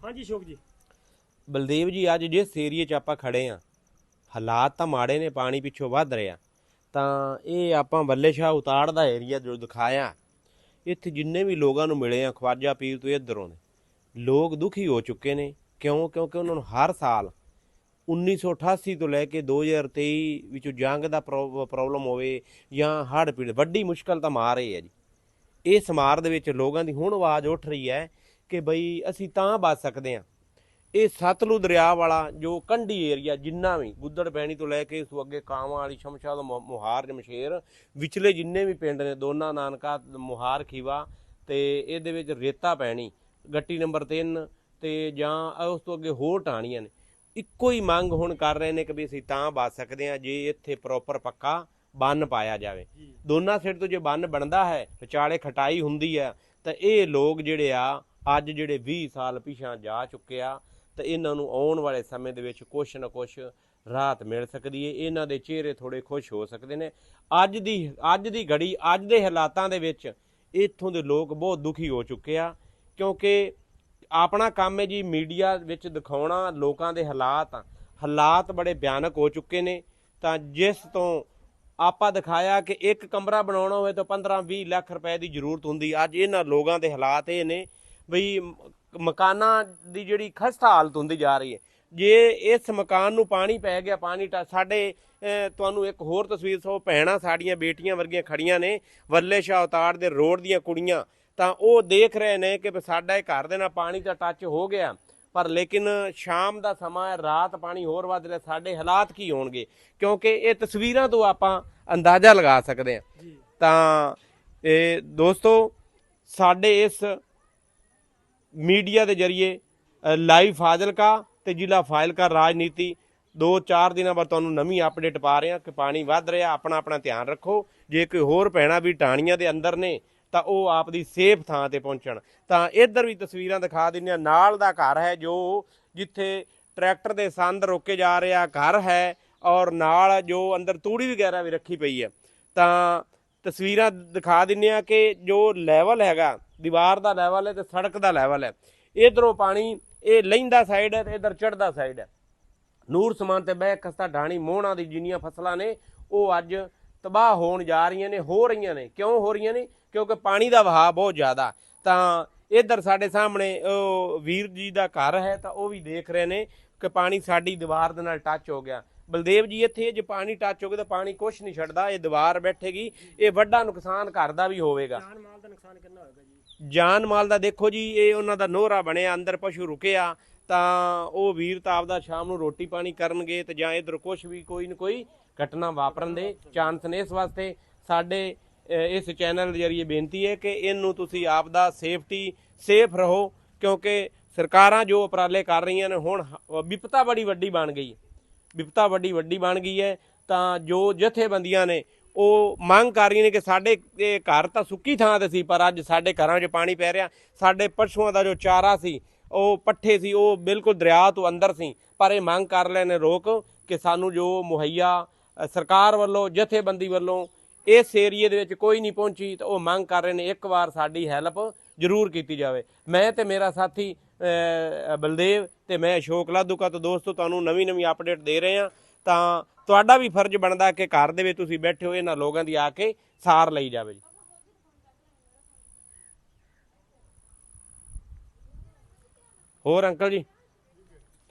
ਹਾਂਜੀ ਸ਼ੋਕ ਜੀ। ਬਲਦੇਵ ਜੀ, ਅੱਜ ਜਿਸ ਏਰੀਏ 'ਚ ਆਪਾਂ ਖੜੇ ਆ, ਹਾਲਾਤ ਤਾਂ ਮਾੜੇ ਨੇ, ਪਾਣੀ ਪਿੱਛੋਂ ਵੱਧ ਰਿਹਾ। ਤਾਂ ਇਹ ਆਪਾਂ ਬੱਲੇ ਸ਼ਾਹ ਉਤਾੜ ਦਾ ਏਰੀਆ ਜੋ ਦਿਖਾਇਆ, ਇੱਥੇ ਜਿੰਨੇ ਵੀ ਲੋਕਾਂ ਨੂੰ ਮਿਲੇ ਆ, ਖਵਾਜਾ ਪੀਰ ਤੋਂ ਇੱਧਰੋਂ ਨੇ, ਲੋਕ ਦੁਖੀ ਹੋ ਚੁੱਕੇ ਨੇ। ਕਿਉਂ? ਕਿਉਂਕਿ ਉਹਨਾਂ ਨੂੰ ਹਰ ਸਾਲ 1988 ਤੋਂ ਲੈ ਕੇ 2023 ਵਿੱਚੋਂ ਜੰਗ ਦਾ ਪ੍ਰੋਬਲਮ ਹੋਵੇ ਜਾਂ ਹੜ੍ਹ ਪੀੜ, ਵੱਡੀ ਮੁਸ਼ਕਲ ਤਾਂ ਮਾਰ ਰਹੀ ਹੈ ਜੀ। ਇਹ ਮਾਰ ਦੇ ਵਿੱਚ ਲੋਕਾਂ ਦੀ ਹੁਣ ਆਵਾਜ਼ ਉੱਠ ਰਹੀ ਹੈ ਕਿ ਬਈ ਅਸੀਂ ਤਾਂ ਬਚ ਸਕਦੇ ਹਾਂ। ਇਹ ਸਤਲੁਜ ਦਰਿਆ ਵਾਲਾ ਜੋ ਕੰਢੀ ਏਰੀਆ ਜਿੰਨਾ ਵੀ ਗੁੱਦੜ ਪੈਣੀ ਤੋਂ ਲੈ ਕੇ ਇਸ ਤੋਂ ਅੱਗੇ ਕਾਵਾਂ ਵਾਲੀ ਸ਼ਮਸ਼ਾਦ ਮੁਹਾਰ ਜਮਸ਼ੇਰ ਵਿਚਲੇ ਜਿੰਨੇ ਵੀ ਪਿੰਡ ਨੇ ਦੋਨਾ ਨਾਨਕਾ ਮੁਹਾਰ ਖੀਵਾ ਤੇ ਇਹਦੇ ਵਿੱਚ ਰੇਤਾ ਪੈਣੀ ਗੱਟੀ ਨੰਬਰ 3 ਤੇ ਜਾਂ ਉਸ ਤੋਂ ਅੱਗੇ ਹੋਰ ਟਾਣੀਆਂ ਨੇ। ਇੱਕੋ ਹੀ ਮੰਗ ਹੁਣ ਕਰ ਰਹੇ ਨੇ ਕਿ ਵੀ ਅਸੀਂ ਤਾਂ ਬਚ ਸਕਦੇ ਹਾਂ ਜੇ ਇੱਥੇ ਪ੍ਰੋਪਰ ਪੱਕਾ ਬੰਨ ਪਾਇਆ ਜਾਵੇ। ਦੋਨਾਂ ਸਾਈਡ ਤੋਂ ਜੇ ਬੰਨ ਬਣਦਾ ਹੈ ਵਿਚਾਲੇ ਖਟਾਈ ਹੁੰਦੀ ਹੈ ਤਾਂ ਇਹ ਲੋਕ ਜਿਹੜੇ ਆ ਅੱਜ ਜਿਹੜੇ 20 ਸਾਲ ਪਿਛਾਂ ਜਾ ਚੁੱਕੇ ਆ, ਤਾਂ ਇਹਨਾਂ ਨੂੰ ਆਉਣ ਵਾਲੇ ਸਮੇਂ ਦੇ ਵਿੱਚ ਕੁਛ ਨਾ ਕੁਛ ਰਾਹਤ ਮਿਲ ਸਕਦੀ ਹੈ ਇਹਨਾਂ ਦੇ ਚਿਹਰੇ ਥੋੜੇ ਖੁਸ਼ ਹੋ ਸਕਦੇ ਨੇ। ਅੱਜ ਦੀ ਅੱਜ ਦੀ ਘੜੀ, ਅੱਜ ਦੇ ਹਾਲਾਤਾਂ ਦੇ ਵਿੱਚ ਇੱਥੋਂ ਦੇ ਲੋਕ ਬਹੁਤ ਦੁਖੀ ਹੋ ਚੁੱਕੇ ਆ, ਕਿਉਂਕਿ ਆਪਣਾ ਕੰਮ ਹੈ ਜੀ ਮੀਡੀਆ ਵਿੱਚ ਦਿਖਾਉਣਾ, ਲੋਕਾਂ ਦੇ ਹਾਲਾਤ ਹਾਲਾਤ ਬੜੇ ਭਿਆਨਕ ਹੋ ਚੁੱਕੇ ਨੇ। ਤਾਂ ਜਿਸ ਤੋਂ ਆਪਾਂ ਦਿਖਾਇਆ ਕਿ ਇੱਕ ਕਮਰਾ ਬਣਾਉਣਾ ਹੋਵੇ ਤਾਂ 15-20 ਲੱਖ ਰੁਪਏ ਦੀ ਜ਼ਰੂਰਤ ਹੁੰਦੀ। ਅੱਜ ਇਹਨਾਂ ਲੋਕਾਂ ਦੇ ਹਾਲਾਤ ਇਹ ਨੇ ਮ- ਮਕਾਨਾਂ ਦੀ ਜਿਹੜੀ ਖਸਤਾ ਹਾਲਤ ਹੁੰਦੀ ਜਾ ਰਹੀ ਹੈ। ਜੇ ਇਸ ਮਕਾਨ ਨੂੰ ਪਾਣੀ ਪੈ ਗਿਆ ਪਾਣੀ ਸਾਡੇ ਤੁਹਾਨੂੰ ਇੱਕ ਹੋਰ ਤਸਵੀਰ ਸੋ ਭੈਣਾਂ ਸਾਡੀਆਂ ਬੇਟੀਆਂ ਵਰਗੀਆਂ ਖੜੀਆਂ ਨੇ ਵੱਲੇ ਸ਼ਾਹ ਉਤਾੜ ਦੇ ਰੋਡ ਦੀਆਂ ਕੁੜੀਆਂ। ਤਾਂ ਉਹ ਦੇਖ ਰਹੇ ਨੇ ਕਿ ਵੀ ਸਾਡਾ ਇਹ ਘਰ ਦੇ ਨਾਲ ਪਾਣੀ ਦਾ ਟੱਚ ਹੋ ਗਿਆ। ਪਰ ਲੇਕਿਨ ਸ਼ਾਮ ਦਾ ਸਮਾਂ ਹੈ ਰਾਤ ਪਾਣੀ ਹੋਰ ਵੱਧ ਰਿਹਾ। ਸਾਡੇ ਹਾਲਾਤ ਕੀ ਹੋਣਗੇ? ਕਿਉਂਕਿ ਇਹ ਤਸਵੀਰਾਂ ਤੋਂ ਆਪਾਂ ਅੰਦਾਜ਼ਾ ਲਗਾ ਸਕਦੇ ਹਾਂ। ਤਾਂ ਇਹ ਦੋਸਤੋ ਸਾਡੇ ਇਸ ਮੀਡੀਆ ਦੇ ਜ਼ਰੀਏ ਲਾਈਵ ਫਾਜ਼ਿਲਕਾ ਤੇ ਜ਼ਿਲ੍ਹਾ ਫਾਜ਼ਿਲਕਾ ਰਾਜਨੀਤੀ। ਦੋ ਚਾਰ ਦਿਨਾਂ ਬਾਅਦ ਤੁਹਾਨੂੰ ਨਵੀਂ ਅਪਡੇਟ ਪਾ ਰਹੇ ਹਾਂ ਕਿ ਪਾਣੀ ਵੱਧ ਰਿਹਾ, ਆਪਣਾ ਆਪਣਾ ਧਿਆਨ ਰੱਖੋ। ਜੇ ਕੋਈ ਹੋਰ ਪੈਣਾ ਵੀ ਟਾਣੀਆਂ ਦੇ ਅੰਦਰ ਨੇ, ਤਾਂ ਉਹ ਆਪ ਦੀ ਸੇਫ ਥਾਂ ਤੇ ਪਹੁੰਚਣ। ਤਾਂ ਇੱਧਰ ਵੀ ਤਸਵੀਰਾਂ ਦਿਖਾ ਦਿੰਦੇ ਹਾਂ। ਨਾਲ ਦਾ ਘਰ ਹੈ ਜੋ ਜਿੱਥੇ ਟਰੈਕਟਰ ਦੇ ਸੰਦ ਰੋਕੇ ਜਾ ਰਿਹਾ ਘਰ ਹੈ ਔਰ ਨਾਲ ਜੋ ਅੰਦਰ ਤੂੜੀ ਵਗੈਰਾ ਵੀ ਰੱਖੀ ਪਈ ਹੈ। ਤਾਂ ਤਸਵੀਰਾਂ ਦਿਖਾ ਦਿੰਨੇ ਆ ਕਿ ਜੋ ਲੈਵਲ ਹੈਗਾ ਦੀਵਾਰ ਦਾ ਲੈਵਲ ਹੈ ਤੇ ਸੜਕ ਦਾ ਲੈਵਲ ਹੈ। ਇਧਰੋਂ ਪਾਣੀ, ਇਹ ਲਹਿੰਦਾ ਸਾਈਡ ਹੈ ਤੇ ਇਧਰ ਚੜਦਾ ਸਾਈਡ ਹੈ। ਨੂਰ ਸਮਾਨ ਤੇ ਬਹਿ ਖਸਤਾ ਢਾਣੀ ਮੋਹਣਾ ਦੀ ਜਿੰਨੀਆਂ ਫਸਲਾਂ ਨੇ, ਉਹ ਅੱਜ ਤਬਾਹ ਹੋਣ ਜਾ ਰਹੀਆਂ ਨੇ, ਹੋ ਰਹੀਆਂ ਨੇ। ਕਿਉਂ ਹੋ ਰਹੀਆਂ ਨੇ? ਕਿਉਂਕਿ ਪਾਣੀ ਦਾ ਵਹਾਅ ਬਹੁਤ ਜ਼ਿਆਦਾ। ਤਾਂ ਇਧਰ ਸਾਡੇ ਸਾਹਮਣੇ ਵੀਰ ਜੀ ਦਾ ਘਰ ਹੈ ਤਾਂ ਉਹ ਵੀ ਦੇਖ ਰਹੇ ਨੇ ਕਿ ਪਾਣੀ ਸਾਡੀ ਦੀਵਾਰ ਦੇ ਨਾਲ ਟੱਚ ਹੋ ਗਿਆ। ਬਲਦੇਵ ਜੀ, ਇੱਥੇ ਜੇ ਪਾਣੀ ਟੱਚ ਹੋ ਗਿਆ ਤਾਂ ਪਾਣੀ ਕੁਛ ਨਹੀਂ ਛੱਡਦਾ, ਇਹ ਦੀਵਾਰ ਬੈਠੇਗੀ, ਇਹ ਵੱਡਾ ਨੁਕਸਾਨ ਘਰ ਦਾ ਵੀ ਹੋਵੇਗਾ। ਜਾਨ ਮਾਲ ਦਾ ਨੁਕਸਾਨ ਕਿੰਨਾ ਹੋਵੇਗਾ ਜੀ? ਜਾਨ ਮਾਲ ਦਾ ਦੇਖੋ ਜੀ, ਇਹ ਉਹਨਾਂ ਦਾ ਨੋਹਰਾ ਬਣਿਆ, ਅੰਦਰ ਪਸ਼ੂ ਰੁਕਿਆ, ਤਾਂ ਉਹ ਵੀਰ ਤਾਂ ਆਪਦਾ ਸ਼ਾਮ ਨੂੰ ਰੋਟੀ ਪਾਣੀ ਕਰਨਗੇ ਤੇ ਜਾਂ ਇਧਰ ਕੁਝ ਵੀ ਕੋਈ ਨਾ ਕੋਈ ਘਟਨਾ ਵਾਪਰਨ ਦੇ ਚਾਂਸ ਨੇ ਇਸ ਵਾਸਤੇ। ਸਾਡੇ ਇਸ ਚੈਨਲ ਦੇ ਜਰੀਏ ਬੇਨਤੀ ਹੈ ਕਿ ਇਹਨੂੰ ਤੁਸੀਂ ਆਪਦਾ ਸੇਫਟੀ, ਸੇਫ ਰਹੋ, ਕਿਉਂਕਿ ਸਰਕਾਰਾਂ ਜੋ ਉਪਰਾਲੇ ਕਰ ਰਹੀਆਂ ਨੇ, ਹੁਣ ਵਿਪਤਾ ਬੜੀ ਵੱਡੀ ਬਣ ਗਈ ਵਿਪਤਾ ਵੱਡੀ ਵੱਡੀ ਬਣ ਗਈ ਹੈ, ਤਾਂ ਜੋ ਜਥੇਬੰਦੀਆਂ ਨੇ ਉਹ ਮੰਗ ਕਰ ਰਹੀਆਂ ਨੇ ਕਿ ਸਾਡੇ, ਇਹ ਘਰ ਤਾਂ ਸੁੱਕੀ ਥਾਂ ਤੇ ਸੀ, ਪਰ ਅੱਜ ਸਾਡੇ ਘਰਾਂ 'ਚ ਪਾਣੀ ਪੈ ਰਿਹਾ। ਸਾਡੇ ਪਸ਼ੂਆਂ ਦਾ ਜੋ ਚਾਰਾ ਸੀ, ਉਹ ਪੱਠੇ ਸੀ, ਉਹ ਬਿਲਕੁਲ ਦਰਿਆ ਤੋਂ ਅੰਦਰ ਸੀ। ਪਰ ਇਹ ਮੰਗ ਕਰ ਰਹੇ ਨੇ ਰੋਕ ਕਿ ਸਾਨੂੰ ਜੋ ਮੁਹੱਈਆ ਸਰਕਾਰ ਵੱਲੋਂ, ਜਥੇਬੰਦੀ ਵੱਲੋਂ ਇਸ ਏਰੀਏ ਦੇ ਵਿੱਚ ਕੋਈ ਨਹੀਂ ਪਹੁੰਚੀ, ਤਾਂ ਉਹ ਮੰਗ ਕਰ ਰਹੇ ਨੇ ਇੱਕ ਵਾਰ ਸਾਡੀ ਹੈਲਪ ਜ਼ਰੂਰ ਕੀਤੀ ਜਾਵੇ। ਮੈਂ ਤੇ ਮੇਰਾ ਸਾਥੀ ਬਲਦੇਵ ਤੇ ਮੈਂ ਅਸ਼ੋਕ ਲਾਦੂਕਾ ਤੋਂ ਦੋਸਤੋ ਤੁਹਾਨੂੰ ਨਵੀਂ ਨਵੀਂ ਅਪਡੇਟ ਦੇ ਰਹੇ ਹਾਂ। ਤਾਂ ਤੁਹਾਡਾ ਵੀ ਫਰਜ਼ ਬਣਦਾ ਕਿ ਘਰ ਦੇ ਵਿੱਚ ਤੁਸੀਂ ਬੈਠੇ ਹੋ, ਇਹਨਾਂ ਲੋਕਾਂ ਦੀ ਆ ਕੇ ਸਾਰ ਲਈ ਜਾਵੇ ਜੀ। ਹੋਰ ਅੰਕਲ ਜੀ?